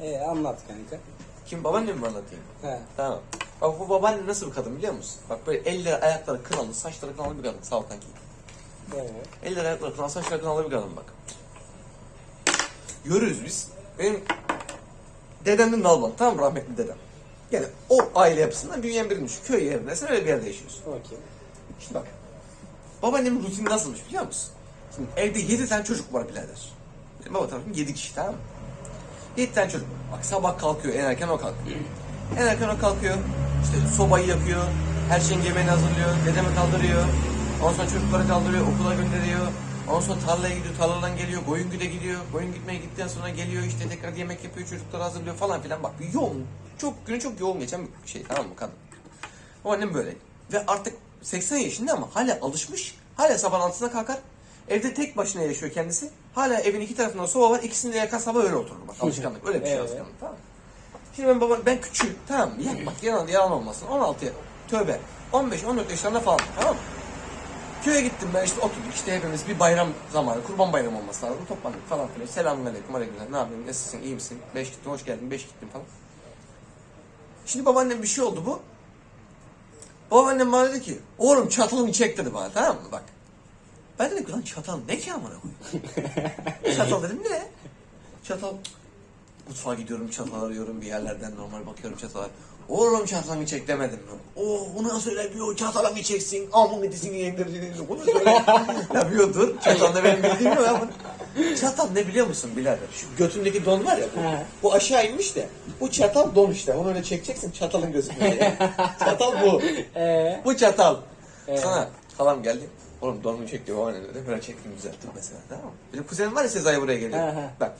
Ee, anlat kanka. Kim babaannemi mi anlatayım? He. Tamam. Bak bu babaanne nasıl bir kadın biliyor musun? Bak böyle elleri ayakları kınalı, saçları kınalı bir kadın. Sağ ol kanki. Ee, Elleri ayakları kınalı, saçları kınalı bir kadın bak. Görürüz biz. Benim dedemden Nalban, tamam mı? rahmetli dedem. Yani o aile yapısından büyüyen birinin şu köy yerindesin öyle bir yerde yaşıyorsun. okey. Şimdi bak. Babaannemin rutini nasılmış biliyor musun? Şimdi evde yedi tane çocuk var birader. Benim baba tarafım yedi kişi tamam mı? Yedi tane çocuk var. Bak sabah kalkıyor en erken o kalkıyor. En erken o kalkıyor. İşte sobayı yakıyor. Her şeyin yemeğini hazırlıyor. Dedemi kaldırıyor. Ondan sonra çocukları kaldırıyor. Okula gönderiyor. Ondan sonra tarlaya gidiyor. Tarladan geliyor. Koyun güde gidiyor. Koyun gitmeye gittikten sonra geliyor. işte tekrar yemek yapıyor. Çocukları hazırlıyor falan filan. Bak yoğun. Çok günü çok yoğun geçen bir şey tamam mı kadın? O annem böyle. Ve artık 80 yaşında ama hala alışmış. Hala sabah altısında kalkar. Evde tek başına yaşıyor kendisi. Hala evin iki tarafında soba var. İkisinde yakar sabah öyle oturur. Bak alışkanlık. Öyle bir şey Evet. alışkanlık. Tamam? Şimdi ben baba ben küçüğüm. Tamam mı? Yak bak yalan, yalan olmasın. 16 ya- tövbe. 15-14 yaşlarında falan. Tamam mı? Köye gittim ben işte oturduk işte hepimiz bir bayram zamanı, kurban bayramı olması lazım. Toplandık falan filan. Selamünaleyküm, aleykümselam. Ne yapıyorsun, nasılsın, iyi misin? Beş gittim, hoş geldin, beş gittim falan. Şimdi babaannem bir şey oldu bu. Babaannem bana dedi ki, oğlum çatalını çek dedi bana tamam mı bak. Ben dedim ki lan çatal ne ki amına koyayım? çatal dedim ne? Çatal. Mutfağa gidiyorum çatal arıyorum bir yerlerden normal bakıyorum çatala. Oğlum çatalını çek demedim mi? Oh bu nasıl öyle bir o çatalını çeksin. Amın dizini yendirdiğini bunu söyle. Yapıyordur. Çatal da benim bildiğim yok ama. Çatal ne biliyor musun birader? Şu götündeki don var ya bu. He. Bu aşağı inmiş de. Bu çatal don işte. Onu öyle çekeceksin çatalın gözünde. çatal bu. Ee, Bu çatal. Evet. Sana halam geldi. Oğlum donumu çek diyor. O ne dedi? Böyle çektim düzelttim mesela. Tamam mı? Benim kuzenim var ya Sezai buraya geliyor. He, he. Bak.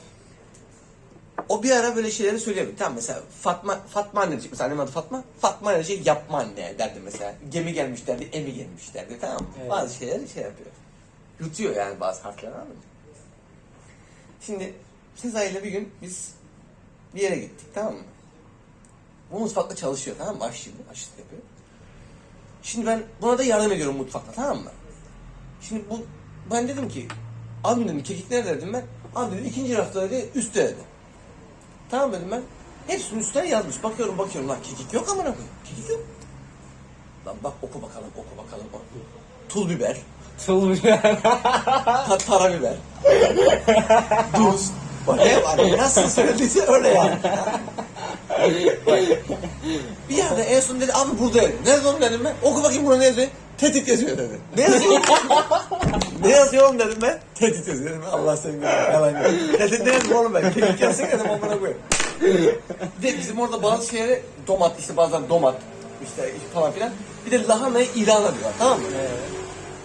O bir ara böyle şeyleri söylüyordu. Tamam mesela Fatma Fatma anne diyecek. Mesela annemin adı Fatma. Fatma anne şey yapma anne derdi mesela. Gemi gelmiş derdi, emi gelmiş derdi. Tamam mı? Evet. Bazı şeyleri şey yapıyor. Yutuyor yani bazı harfleri anladın mı? Şimdi Sezai ile bir gün biz bir yere gittik tamam mı? Bu mutfakta çalışıyor tamam mı? Aşçı aşçılık yapıyor. Şimdi ben buna da yardım ediyorum mutfakta tamam mı? Şimdi bu ben dedim ki abi dedim kekik nerede dedim ben. Abi dedi ikinci rafta dedi üstte dedi. Tamam dedim ben. Hepsinin üstüne yazmış. Bakıyorum bakıyorum lan kekik yok amına koyayım. Kekik yok. Lan bak oku bakalım oku bakalım. Tul biber, tul ta tara biber, tuz. Bak ne var? Nasıl söylediyse öyle yani. Bir yerde en son dedi abi burada dedi. Nerede oğlum dedim ben. Oku bakayım burada ne yazıyor? Tehdit yazıyor dedi. Ne yazıyor? ne yazıyor oğlum dedim ben. Tehdit yazıyor dedim. Allah seni görüyor. Yalan yok. Tehdit ne yazıyor oğlum ben? Kekik yazsın dedim onlara koyayım. Bir de bizim orada bazı şeyleri domat işte bazen domat işte falan filan. Bir de lahanayı ilana diyorlar tamam mı?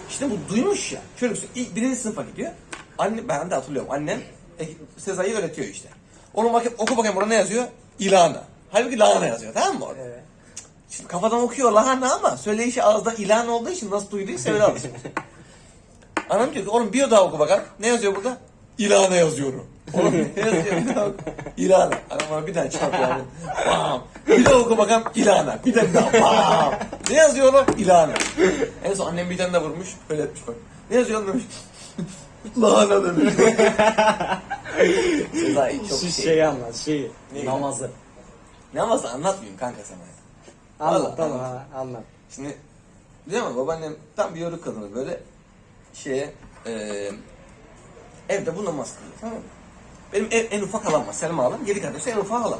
İşte bu duymuş ya. Şöyle bir şey. İlk birinci sınıfa gidiyor. Anne, ben de hatırlıyorum. Annem e, Sezai'yi öğretiyor işte. Onu bak, oku bakayım burada ne yazıyor? İlana. Halbuki lahana yazıyor tamam mı orada? Evet. Şimdi kafadan okuyor lahana ama söyleyişi ağızda ilan olduğu için nasıl duyduysa öyle alışmış. Anam diyor ki oğlum bir daha oku bakalım. Ne yazıyor burada? İlana yazıyorum. Oğlum ne yazıyor? Bir daha oku. İlana. Anam bana bir daha çarpıyor. yani. Bam. Bir daha oku bakalım. İlana. Bir de daha. Bam. Ne yazıyor oğlum? İlana. En son annem bir tane de vurmuş. Böyle etmiş bak. Ne yazıyor oğlum demiş. Lahana demiş. Sezai çok Şu şey. şeyi anlat, şeyi. Neyi? Namazı. Ne amazı anlatmayayım kanka sana. Anlat, Vallahi, tamam anlat. ha, anlat. Şimdi biliyor musun babaannem tam bir yörük kadını böyle şeye eee evde bu namaz kılıyor tamam mı? Benim en, en ufak halam var Selma halam. Geri kardeşi en ufak halam.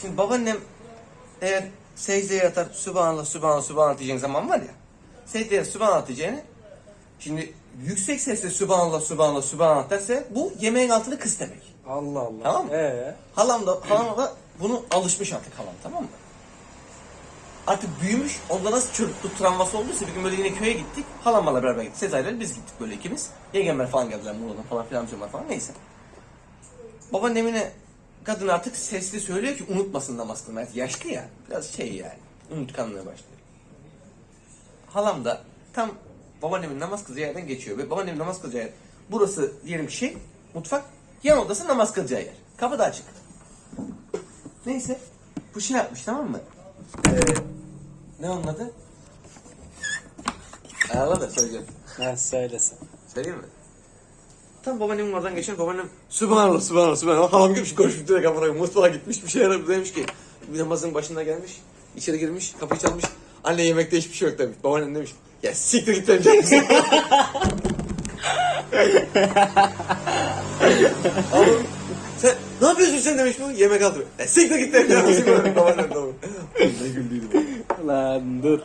Şimdi babaannem eğer secdeye yatar Sübhanallah Sübhanallah Sübhanallah diyeceğin zaman var ya secdeye Sübhanallah diyeceğini şimdi yüksek sesle Sübhanallah Sübhanallah Sübhanallah derse bu yemeğin altını kıs demek. Allah Allah. Tamam mı? Ee, Halam da, halam da bunu alışmış artık halam tamam mı? Artık büyümüş. Onda nasıl çocukluk travması olduysa bir gün böyle yine köye gittik. Halamla beraber gittik. Sezai'yle biz gittik böyle ikimiz. Yengemler falan geldiler Muğla'dan falan filan amcamlar falan neyse. Babaannemine kadın artık sesli söylüyor ki unutmasın namaz kılmayı. Artık Yaşlı ya. Biraz şey yani. Unutkanlığa başlıyor. Halam da tam babaannemin namaz kılacağı yerden geçiyor. Ve babaannemin namaz kılacağı yer. Burası diyelim ki şey mutfak. Yan odası namaz kılacağı yer. Kapı da açık. Neyse. Bu şey yapmış tamam mı? Ee, ne onun adı? Ayarla da söyleyeceğim. ha, söylesin. Söyleyeyim mi? Tam babaannemin oradan geçiyor. Babaannem Sübhanallah Sübhanallah Sübhanallah. Halam gitmiş koşmuş direkt amına. Mutfağa gitmiş bir şey aradı demiş ki. Bir namazın başında gelmiş. içeri girmiş. Kapıyı çalmış. Anne yemekte hiçbir şey yok demiş. Babaannem demiş. Ya siktir git demiş. Oğlum sen ne yapıyorsun sen demiş bu? Yemek aldı. Ya siktir git demiş. Babaannem tamam. Ne güldüydü bu. Lan dur.